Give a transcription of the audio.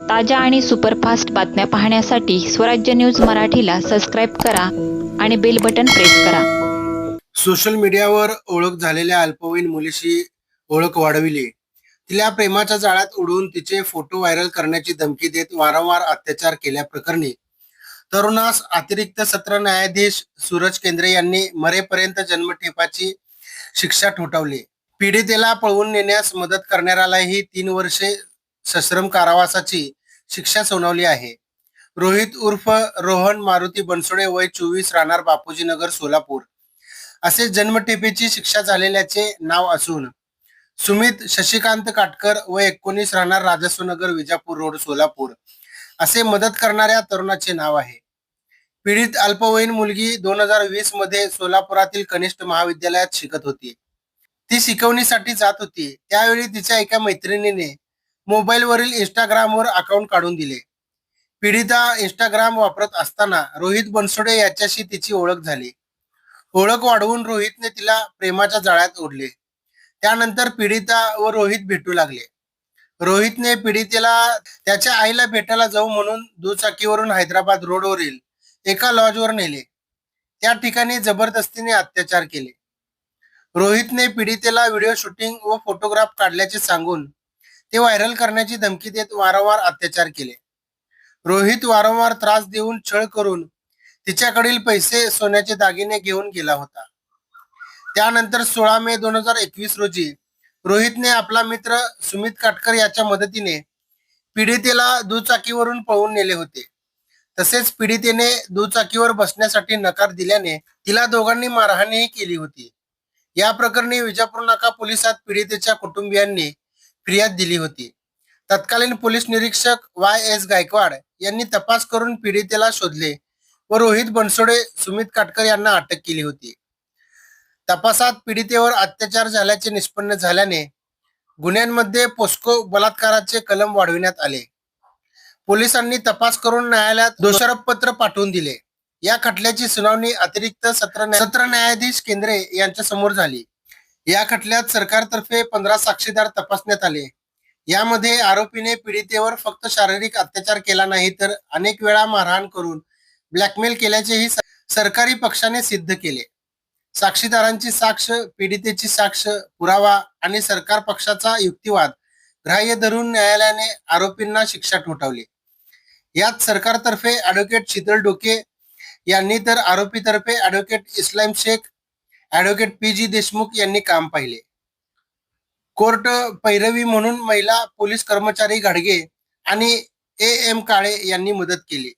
ताज्या आणि सुपरफास्ट बातम्या पाहण्यासाठी स्वराज्य न्यूज मराठीला सबस्क्राईब करा आणि बेल बटन प्रेस करा. सोशल मीडियावर ओळख झालेल्या अल्पवयीन मुलीशी ओळख वाढविली. तिला प्रेमाच्या जाळ्यात उडवून तिचे फोटो व्हायरल करण्याची धमकी देत वारंवार अत्याचार केल्याप्रकरणी तरुणास अतिरिक्त सत्र न्यायाधीश सूरज केंद्रे यांनी मरेपर्यंत जन्मठेपाची शिक्षा ठोठावली. पीडितेला पळवून नेण्यास मदत करणाऱ्यालाही तीन वर्षे सश्रम कारावासाची शिक्षा सुनावली आहे. रोहित उर्फ रोहन मारुती बनसोडे वय चोवीस राहणार बापूजी नगर सोलापूर. असे जन्मठेपेची शिक्षा झालेल्याचे नाव असून सुमित शशिकांत काटकर व एकोणीस राहणार राजस्वनगर विजापूर रोड सोलापूर. असे मदत करणाऱ्या तरुणाचे नाव आहे. पीडित अल्पवयीन मुलगी दोन हजार वीसमध्ये सोलापुरातील कनिष्ठ महाविद्यालयात शिकत होती. ती शिकवणीसाठी जात होती. त्यावेळी तिच्या एका मैत्रिणीने मोबाईलवरील इंस्टाग्रामवर अकाउंट काढून दिले. पीडिता इंस्टाग्राम वापरत असताना रोहित बनसोडे याच्याशी तिची ओळख झाली. ओळख वाढवून रोहितने तिला प्रेमाच्या जाळ्यात ओढले. त्यानंतर पीडिता व रोहित भेटू लागले. रोहितने पीडितेला त्याच्या आईला भेटायला जाऊ म्हणून दुचाकीवरून हैदराबाद रोडवरील एका लॉजवर नेले. त्या ठिकाणी जबरदस्तीने अत्याचार केले. रोहितने पीडितेला व्हिडिओ शूटिंग व फोटोग्राफ काढल्याचे सांगून ते व्हायरल करण्याची धमकी देत वारंवार अत्याचार केले. रोहित वारंवार त्रास देऊन छळ करून तिच्याकडील पैसे सोन्याचे दागिने घेऊन गेला होता. त्यानंतर सोळा मे दोन हजार एकवीस रोजी रोहितने आपला मित्र सुमित काटकर याच्या मदतीने पीडितेला दुचाकीवरून पळवून नेले होते. तसेच पीडितेने दुचाकीवर बसण्यासाठी नकार दिल्याने तिला दोघांनी मारहाणही केली होती. या प्रकरणी विजापूर नाका पोलिसात पीडितेच्या कुटुंबियांनी फिर्याद दिली होती. तत्कालीन पोलीस निरीक्षक वाय एस गायकवाड यांनी तपास करून पीडितेला शोधले व रोहित बनसोडे सुमित काटकर यांना अटक केली होती. तपासात पीडितेवर अत्याचार झाल्याचे निष्पन्न झाल्याने गुन्ह्यांमध्ये पोस्को बलात्काराचे कलम वाढविण्यात आले. पोलिसांनी तपास करून न्यायालयात दोषारोप पत्र पाठवून दिले. या खटल्याची सुनावणी अतिरिक्त सत्र सत्र न्यायाधीश केंद्रे यांच्या समोर झाली. या खटल्यात सरकारतर्फे पंधरा साक्षीदार तपासण्यात आले. यामध्ये आरोपीने पीडितेवर फक्त शारीरिक अत्याचार केला नाही तर अनेक वेळा मारहाण करून ब्लॅकमेल केल्याचेही सरकारी पक्षाने सिद्ध केले. साक्षीदारांची साक्ष पीडितेची साक्ष पुरावा आणि सरकार पक्षाचा युक्तिवाद ग्राह्य धरून न्यायालयाने आरोपींना शिक्षा ठोठावली. यात सरकारतर्फे ऍडव्होकेट शीतल डोके यांनी तर आरोपीतर्फे advocate Islam Shaikh advocate P G Deshmukh यांनी काम पाहिले. कोर्ट पैरवी म्हणून महिला पोलीस कर्मचारी घाडगे आणि ए एम काळे यांनी मदत केली.